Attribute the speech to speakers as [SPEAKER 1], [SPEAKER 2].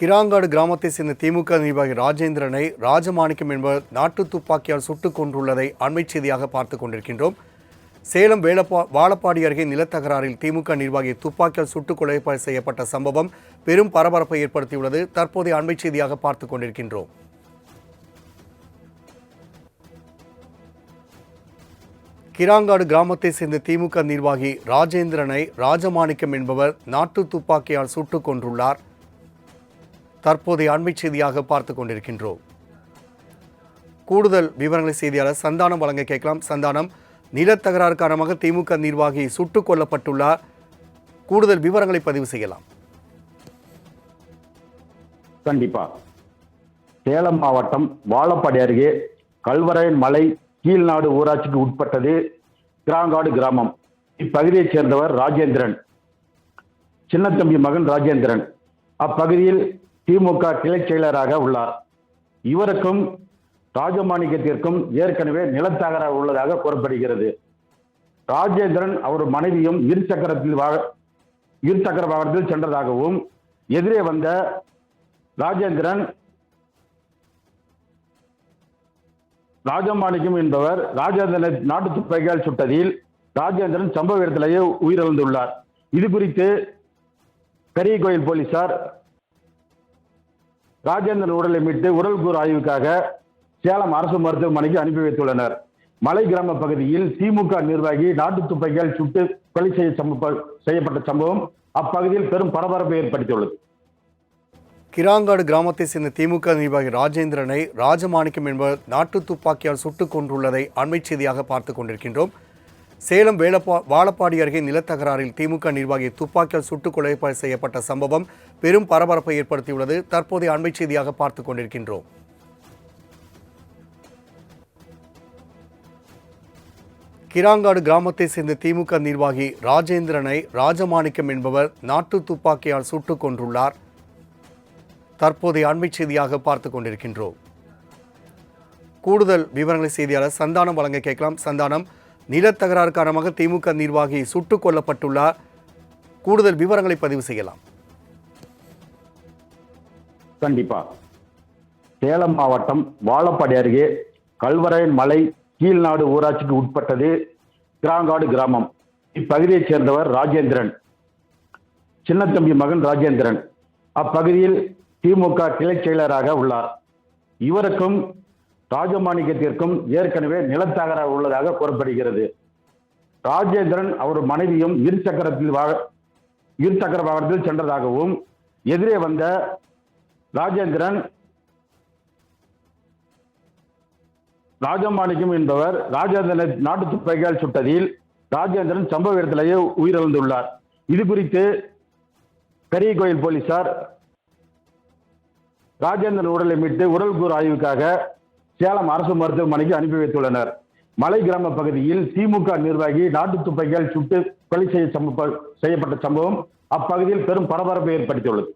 [SPEAKER 1] கிராங்காடு கிராமத்தை சேர்ந்த திமுக நிர்வாகி ராஜேந்திரனை ராஜமாணிக்கம் என்பவர் நாட்டு துப்பாக்கியால் சுட்டுக் கொன்றுள்ளதை அண்மைச் செய்தியாக பார்த்து கொண்டிருக்கின்றோம். சேலம் வேலப்பா வாழப்பாடி அருகே நிலத்தகராறில் திமுக நிர்வாகி துப்பாக்கியால் சுட்டுக் கொலை செய்யப்பட்ட சம்பவம் பெரும் பரபரப்பை ஏற்படுத்தியுள்ளது. தற்போதைய அண்மைச் செய்தியாக பார்த்து கொண்டிருக்கின்றோம். கிராங்காடு கிராமத்தை சேர்ந்த திமுக நிர்வாகி ராஜேந்திரனை ராஜமாணிக்கம் என்பவர் நாட்டு துப்பாக்கியால் சுட்டுக் கொன்றுள்ளார். தற்போதைய அண்மை செய்தியாக பார்த்து கொண்டிருக்கின்றோம். கூடுதல் விவரங்களை செய்தியாளர் சந்தானம் வழங்க கேட்கலாம். சந்தானம் நிலத்தகராறு காரணமாக திமுக நிர்வாகி சுட்டுக் கொல்லப்பட்டுள்ளார். கூடுதல் விவரங்களை பதிவு செய்யலாம்.
[SPEAKER 2] கண்டிப்பா. சேலம் மாவட்டம் வாழப்பாடி அருகே கல்வரையன் மலை கீழ்நாடு ஊராட்சிக்கு உட்பட்டது கிராங்காடு கிராமம். இப்பகுதியைச் சேர்ந்தவர் ராஜேந்திரன். சின்னத்தம்பி மகன் ராஜேந்திரன். அப்பகுதியில் திமுக கிளைச் செயலராக உள்ளார். இவருக்கும் ராஜமாணிக்கத்திற்கும் ஏற்கனவே நிலத்தகராறு உள்ளதாக கூறப்படுகிறது. ராஜேந்திரன் அவர் மனைவியும் இருசக்கரத்தில் இருசக்கர வாகனத்தில் சென்றதாகவும் எதிரே வந்த ராஜேந்திரன் ராஜமாணிக்கம் என்பவர் ராஜேந்திரனை நாட்டு துப்பாக்கியால் சுட்டதில் ராஜேந்திரன் சம்பவ இடத்திலேயே உயிரிழந்துள்ளார். இது குறித்து கரியகோயில் போலீசார் ராஜேந்திரன் உடலை மீட்டு உடல் கூறு ஆய்வுக்காக சேலம் அரசு மருத்துவமனைக்கு அனுப்பி வைத்துள்ளனர். மலை கிராம பகுதியில் திமுக நிர்வாகி நாட்டு துப்பாக்கியால் சுட்டு கொலை செய்ய செய்யப்பட்ட சம்பவம் அப்பகுதியில் பெரும் பரபரப்பை ஏற்படுத்தியுள்ளது.
[SPEAKER 1] கிராங்காடு கிராமத்தை சேர்ந்த திமுக நிர்வாகி ராஜேந்திரனை ராஜமாணிக்கம் என்பவர் நாட்டு துப்பாக்கியால் சுட்டுக் கொன்றுள்ளதை அண்மைச் செய்தியாக பார்த்து கொண்டிருக்கின்றோம். சேலம் வேலப்பா வாழப்பாடி அருகே நிலத்தகராறில் திமுக நிர்வாகி துப்பாக்கியால் சுட்டுக் கொலை செய்யப்பட்ட சம்பவம் பெரும் பரபரப்பை ஏற்படுத்தியுள்ளது. தற்போதைய அண்மை செய்தியாக பார்த்து கொண்டிருக்கின்றோம். கிராங்காடு கிராமத்தை சேர்ந்த திமுக நிர்வாகி ராஜேந்திரனை ராஜமாணிக்கம் என்பவர் நாட்டு துப்பாக்கியால் சுட்டுக் கொன்றுள்ளார். தற்போதைய அண்மை செய்தியாக பார்த்து கொண்டிருக்கின்றோம். கூடுதல் விவரங்களை செய்தியாளர் சந்தானம் வழங்க கேட்கலாம். சந்தானம் நிலத்தகராறு காரணமாக திமுக நிர்வாகி சுட்டுக் கொல்லப்பட்டுள்ளார். கூடுதல் விவரங்களை பதிவு செய்யலாம்.
[SPEAKER 2] கண்டிப்பா. சேலம் மாவட்டம் வாழப்பாடி அருகே கல்வரையன் மலை கீழ்நாடு ஊராட்சிக்கு உட்பட்டது கிராங்காடு கிராமம். இப்பகுதியைச் சேர்ந்தவர் ராஜேந்திரன். சின்னத்தம்பி மகன் ராஜேந்திரன். அப்பகுதியில் திமுக கிளைச் செயலராக உள்ளார். இவருக்கும் ராஜமாணிக்கத்திற்கும் ஏற்கனவே நிலத்தகராறு உள்ளதாக கூறப்படுகிறது. ராஜேந்திரன் அவர் மனைவியும் இருசக்கரத்தில் இருசக்கர வாகனத்தில் சென்றதாகவும் எதிரே வந்த ராஜேந்திரன் ராஜமாணிக்கம் என்பவர் ராஜேந்திரனை நாட்டு துப்பாக்கியால் சுட்டதில் ராஜேந்திரன் சம்பவ இடத்திலேயே உயிரிழந்துள்ளார். இது குறித்து கரியகோயில் போலீசார் ராஜேந்திரன் உடலை மீட்டு உடல் கூறு ஆய்வுக்காக சேலம் அரசு மருத்துவமனைக்கு அனுப்பி வைத்துள்ளனர். மலை கிராம பகுதியில் திமுக நிர்வாகி நாட்டு துப்பைகள் சுட்டு கொலை செய்ய செய்யப்பட்ட சம்பவம் அப்பகுதியில் பெரும் பரபரப்பை ஏற்படுத்தியுள்ளது.